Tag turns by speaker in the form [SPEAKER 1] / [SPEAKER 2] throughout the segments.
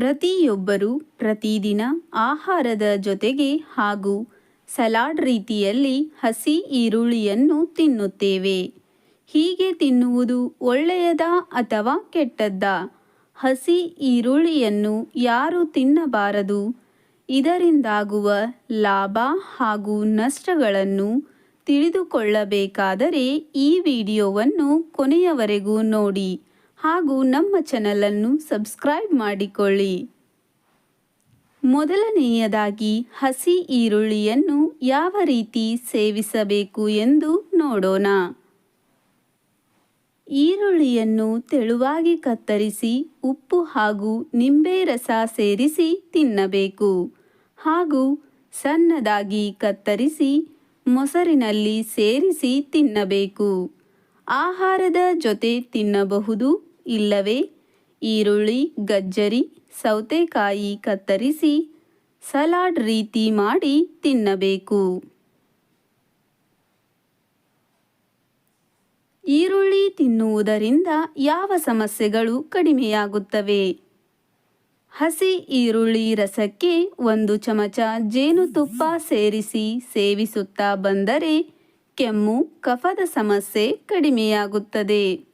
[SPEAKER 1] ಪ್ರತಿಯೊಬ್ಬರೂ ಪ್ರತಿದಿನ ಆಹಾರದ ಜೊತೆಗೆ ಹಾಗೂ ಸಲಾಡ್ ರೀತಿಯಲ್ಲಿ ಹಸಿ ಈರುಳ್ಳಿಯನ್ನು ತಿನ್ನುತ್ತೇವೆ. ಹೀಗೆ ತಿನ್ನುವುದು ಒಳ್ಳೆಯದಾ ಅಥವಾ ಕೆಟ್ಟದ್ದಾ? ಹಸಿ ಈರುಳ್ಳಿಯನ್ನು ಯಾರು ತಿನ್ನಬಾರದು. ಇದರಿಂದಾಗುವ ಲಾಭ ಹಾಗೂ ನಷ್ಟಗಳನ್ನು ತಿಳಿದುಕೊಳ್ಳಬೇಕಾದರೆ ಈ ವಿಡಿಯೋವನ್ನು ಕೊನೆಯವರೆಗೂ ನೋಡಿ. ಹಾಗೂ ನಮ್ಮ ಚಾನಲನ್ನು ಸಬ್ಸ್ಕ್ರೈಬ್ ಮಾಡಿಕೊಳ್ಳಿ. ಮೊದಲನೆಯದಾಗಿ ಹಸಿ ಈರುಳ್ಳಿಯನ್ನು ಯಾವ ರೀತಿ ಸೇವಿಸಬೇಕು ಎಂದು ನೋಡೋಣ. ಈರುಳ್ಳಿಯನ್ನು ತೆಳುವಾಗಿ ಕತ್ತರಿಸಿ ಉಪ್ಪು ಹಾಗೂ ನಿಂಬೆ ರಸ ಸೇರಿಸಿ ತಿನ್ನಬೇಕು. ಹಾಗೂ ಸಣ್ಣದಾಗಿ ಕತ್ತರಿಸಿ ಮೊಸರಿನಲ್ಲಿ ಸೇರಿಸಿ ತಿನ್ನಬೇಕು. ಆಹಾರದ ಜೊತೆ ತಿನ್ನಬಹುದು. ಇಲ್ಲವೇ? ಈರುಳ್ಳಿ, ಗಜ್ಜರಿ, ಸೌತೆಕಾಯಿ ಕತ್ತರಿಸಿ ಸಲಾಡ್ ರೀತಿ ಮಾಡಿ ತಿನ್ನಬೇಕು. ಈರುಳ್ಳಿ ತಿನ್ನುವುದರಿಂದ ಯಾವ ಸಮಸ್ಯೆಗಳು ಕಡಿಮೆಯಾಗುತ್ತವೆ? ಹಸಿ ಈರುಳ್ಳಿ ರಸಕ್ಕೆ ಒಂದು ಚಮಚ ಜೇನುತುಪ್ಪ ಸೇರಿಸಿ ಸೇವಿಸುತ್ತಾ ಬಂದರೆ ಕೆಮ್ಮು, ಕಫದ ಸಮಸ್ಯೆ ಕಡಿಮೆಯಾಗುತ್ತದೆ.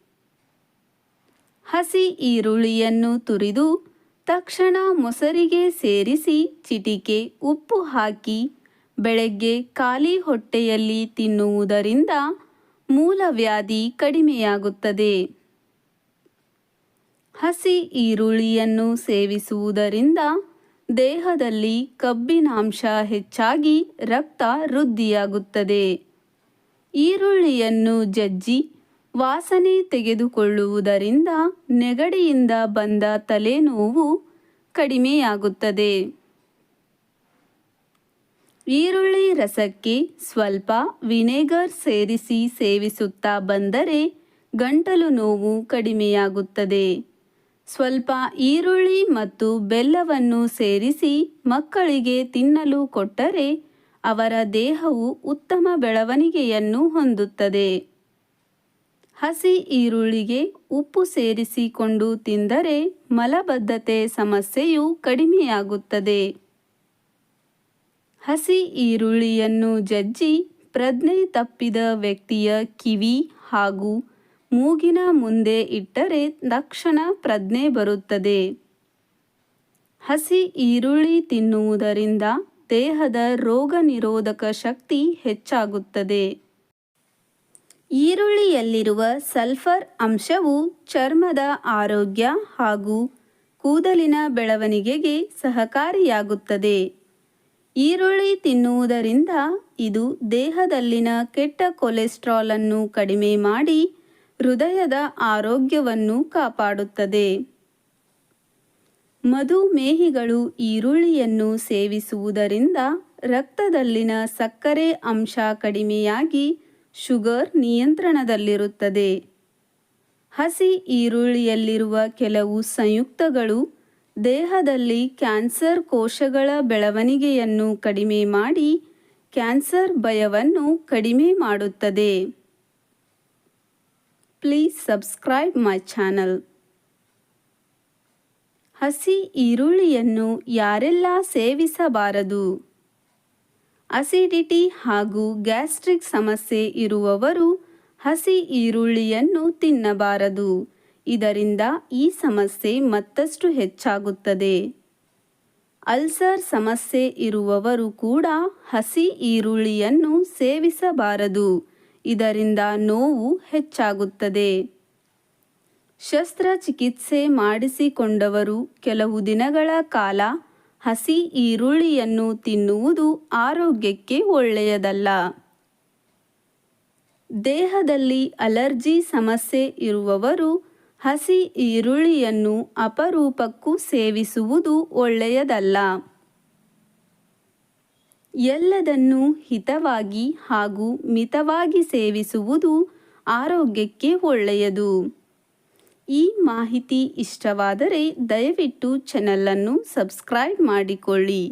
[SPEAKER 1] ಹಸಿ ಈರುಳ್ಳಿಯನ್ನು ತುರಿದು ತಕ್ಷಣ ಮೊಸರಿಗೆ ಸೇರಿಸಿ ಚಿಟಿಕೆ, ಉಪ್ಪು ಹಾಕಿ ಬೆಳಗ್ಗೆ ಖಾಲಿ ಹೊಟ್ಟೆಯಲ್ಲಿ ತಿನ್ನುವುದರಿಂದ ಮೂಲವ್ಯಾಧಿ ಕಡಿಮೆಯಾಗುತ್ತದೆ. ಹಸಿ ಈರುಳ್ಳಿಯನ್ನು ಸೇವಿಸುವುದರಿಂದ ದೇಹದಲ್ಲಿ ಕಬ್ಬಿನಾಂಶ ಹೆಚ್ಚಾಗಿ ರಕ್ತ ವೃದ್ಧಿಯಾಗುತ್ತದೆ. ಈರುಳ್ಳಿಯನ್ನು ಜಜ್ಜಿ ವಾಸನೆ ತೆಗೆದುಕೊಳ್ಳುವುದರಿಂದ ನೆಗಡಿಯಿಂದ ಬಂದ ತಲೆನೋವು ಕಡಿಮೆಯಾಗುತ್ತದೆ. ಈರುಳ್ಳಿ ರಸಕ್ಕೆ ಸ್ವಲ್ಪ ವಿನೆಗರ್ ಸೇರಿಸಿ ಸೇವಿಸುತ್ತಾ ಬಂದರೆ ಗಂಟಲು ನೋವು ಕಡಿಮೆಯಾಗುತ್ತದೆ. ಸ್ವಲ್ಪ ಈರುಳ್ಳಿ ಮತ್ತು ಬೆಲ್ಲವನ್ನು ಸೇರಿಸಿ ಮಕ್ಕಳಿಗೆ ತಿನ್ನಲು ಕೊಟ್ಟರೆ ಅವರ ದೇಹವು ಉತ್ತಮ ಬೆಳವಣಿಗೆಯನ್ನು ಹೊಂದುತ್ತದೆ. ಹಸಿ ಈರುಳ್ಳಿಗೆ ಉಪ್ಪು ಸೇರಿಸಿಕೊಂಡು ತಿಂದರೆ ಮಲಬದ್ಧತೆ ಸಮಸ್ಯೆಯು ಕಡಿಮೆಯಾಗುತ್ತದೆ. ಹಸಿ ಈರುಳ್ಳಿಯನ್ನು ಜಜ್ಜಿ ಪ್ರಜ್ಞೆ ತಪ್ಪಿದ ವ್ಯಕ್ತಿಯ ಕಿವಿ ಹಾಗೂ ಮೂಗಿನ ಮುಂದೆ ಇಟ್ಟರೆ ತಕ್ಷಣ ಪ್ರಜ್ಞೆ ಬರುತ್ತದೆ. ಹಸಿ ಈರುಳ್ಳಿ ತಿನ್ನುವುದರಿಂದ ದೇಹದ ರೋಗ ನಿರೋಧಕ ಶಕ್ತಿ ಹೆಚ್ಚಾಗುತ್ತದೆ. ಈರುಳ್ಳಿಯಲ್ಲಿರುವ ಸಲ್ಫರ್ ಅಂಶವು ಚರ್ಮದ ಆರೋಗ್ಯ ಹಾಗೂ ಕೂದಲಿನ ಬೆಳವಣಿಗೆಗೆ ಸಹಕಾರಿಯಾಗುತ್ತದೆ. ಈರುಳ್ಳಿ ತಿನ್ನುವುದರಿಂದ ಇದು ದೇಹದಲ್ಲಿನ ಕೆಟ್ಟ ಕೊಲೆಸ್ಟ್ರಾಲ್ ಅನ್ನು ಕಡಿಮೆ ಮಾಡಿ ಹೃದಯದ ಆರೋಗ್ಯವನ್ನು ಕಾಪಾಡುತ್ತದೆ. ಮಧುಮೇಹಿಗಳು ಈರುಳ್ಳಿಯನ್ನು ಸೇವಿಸುವುದರಿಂದ ರಕ್ತದಲ್ಲಿನ ಸಕ್ಕರೆ ಅಂಶ ಕಡಿಮೆಯಾಗಿ ಶುಗರ್ ನಿಯಂತ್ರಣದಲ್ಲಿರುತ್ತದೆ. ಹಸಿ ಈರುಳ್ಳಿಯಲ್ಲಿರುವ ಕೆಲವು ಸಂಯುಕ್ತಗಳು ದೇಹದಲ್ಲಿ ಕ್ಯಾನ್ಸರ್ ಕೋಶಗಳ ಬೆಳವಣಿಗೆಯನ್ನು ಕಡಿಮೆ ಮಾಡಿ ಕ್ಯಾನ್ಸರ್ ಭಯವನ್ನು ಕಡಿಮೆ ಮಾಡುತ್ತದೆ. Please subscribe my channel. ಹಸಿ ಈರುಳ್ಳಿಯನ್ನು ಯಾರೆಲ್ಲ ಸೇವಿಸಬಾರದು? ಅಸಿಡಿಟಿ ಹಾಗೂ ಗ್ಯಾಸ್ಟ್ರಿಕ್ ಸಮಸ್ಯೆ ಇರುವವರು ಹಸಿ ಈರುಳ್ಳಿಯನ್ನು ತಿನ್ನಬಾರದು. ಇದರಿಂದ ಈ ಸಮಸ್ಯೆ ಮತ್ತಷ್ಟು ಹೆಚ್ಚಾಗುತ್ತದೆ. ಅಲ್ಸರ್ ಸಮಸ್ಯೆ ಇರುವವರು ಕೂಡ ಹಸಿ ಈರುಳ್ಳಿಯನ್ನು ಸೇವಿಸಬಾರದು. ಇದರಿಂದ ನೋವು ಹೆಚ್ಚಾಗುತ್ತದೆ. ಶಸ್ತ್ರಚಿಕಿತ್ಸೆ ಮಾಡಿಸಿಕೊಂಡವರು ಕೆಲವು ದಿನಗಳ ಕಾಲ ಹಸಿ ಈರುಳ್ಳಿಯನ್ನು ತಿನ್ನುವುದು ಆರೋಗ್ಯಕ್ಕೆ ಒಳ್ಳೆಯದಲ್ಲ. ದೇಹದಲ್ಲಿ ಅಲರ್ಜಿ ಸಮಸ್ಯೆ ಇರುವವರು ಹಸಿ ಈರುಳ್ಳಿಯನ್ನು ಅಪರೂಪಕ್ಕೂ ಸೇವಿಸುವುದು ಒಳ್ಳೆಯದಲ್ಲ. ಎಲ್ಲದನ್ನು ಹಿತವಾಗಿ ಹಾಗೂ ಮಿತವಾಗಿ ಸೇವಿಸುವುದು ಆರೋಗ್ಯಕ್ಕೆ ಒಳ್ಳೆಯದು. ಈ ಮಾಹಿತಿ ಇಷ್ಟವಾದರೆ ದಯವಿಟ್ಟು ಚಾನಲನ್ನು ಸಬ್ಸ್ಕ್ರೈಬ್ ಮಾಡಿಕೊಳ್ಳಿ.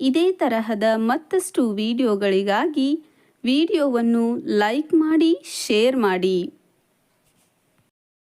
[SPEAKER 1] ಇದೇ ತರಹದ ಮತ್ತಷ್ಟು ವಿಡಿಯೋಗಳಿಗಾಗಿ ವಿಡಿಯೋವನ್ನು ಲೈಕ್ ಮಾಡಿ, ಶೇರ್ ಮಾಡಿ.